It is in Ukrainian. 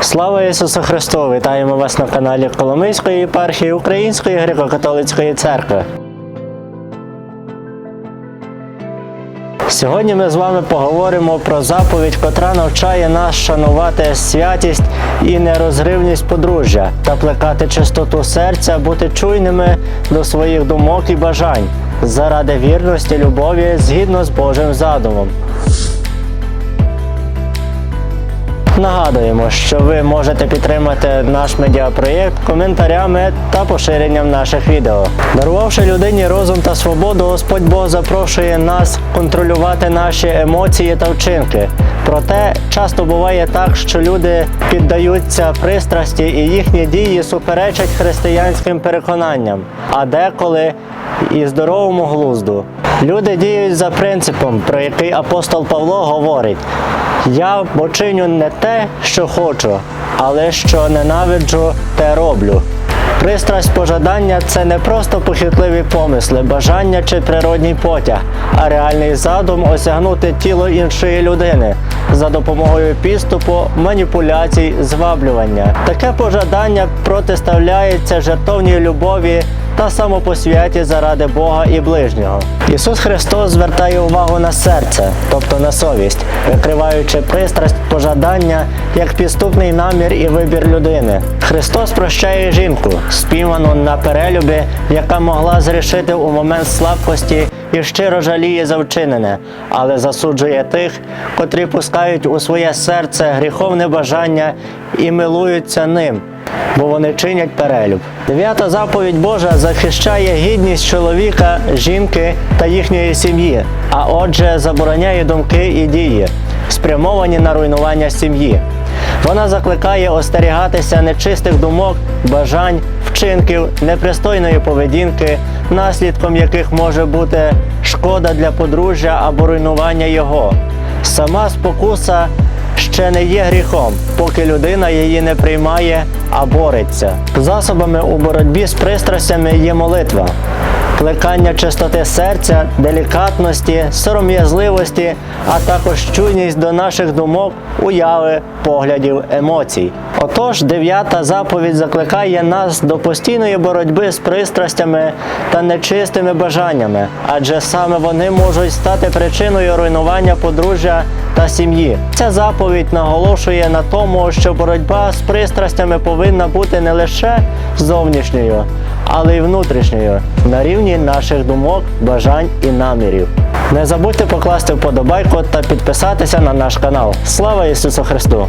Слава Ісусу Христу! Вітаємо вас на каналі Коломийської єпархії Української греко-католицької церкви. Сьогодні ми з вами поговоримо про заповідь, котра навчає нас шанувати святість і нерозривність подружжя та плекати чистоту серця, бути чуйними до своїх думок і бажань заради вірності, любові згідно з Божим задумом. Нагадуємо, що ви можете підтримати наш медіапроєкт коментарями та поширенням наших відео. Дарувавши людині розум та свободу, Господь Бог запрошує нас контролювати наші емоції та вчинки. Проте часто буває так, що люди піддаються пристрасті і їхні дії суперечать християнським переконанням, а деколи і здоровому глузду. Люди діють за принципом, про який апостол Павло говорить. Я бо чиню не те, що хочу, але що ненавиджу, те роблю. Пристрасть пожадання це не просто похитливі помисли, бажання чи природній потяг, а реальний задум осягнути тіло іншої людини за допомогою підступу, маніпуляцій, зваблювання. Таке пожадання протиставляється жертовній любові та самопосвяті заради Бога і ближнього. Ісус Христос звертає увагу на серце, тобто на совість, викриваючи пристрасть пожадання як підступний намір і вибір людини. Христос прощає жінку, спійману на перелюбі, яка могла зрішити у момент слабкості і щиро жаліє за вчинене, але засуджує тих, котрі пускають у своє серце гріховне бажання і милуються ним бо вони чинять перелюб. Дев'ята заповідь Божа захищає гідність чоловіка, жінки та їхньої сім'ї, а отже, забороняє думки і дії, спрямовані на руйнування сім'ї. Вона закликає остерігатися нечистих думок, бажань, вчинків, непристойної поведінки, наслідком яких може бути шкода для подружжя або руйнування його. Сама спокуса ще не є гріхом, поки людина її не приймає, а бореться. Засобами у боротьбі з пристрастями є молитва, плекання чистоти серця, делікатності, сором'язливості, а також чуйність до наших думок, уяви, поглядів, емоцій. Отож, дев'ята заповідь закликає нас до постійної боротьби з пристрастями та нечистими бажаннями, адже саме вони можуть стати причиною руйнування подружжя та сім'ї. Ця заповідь наголошує на тому, що боротьба з пристрастями повинна бути не лише зовнішньою, але й внутрішньою на рівні наших думок, бажань і намірів. Не забудьте покласти вподобайку та підписатися на наш канал. Слава Ісусу Христу!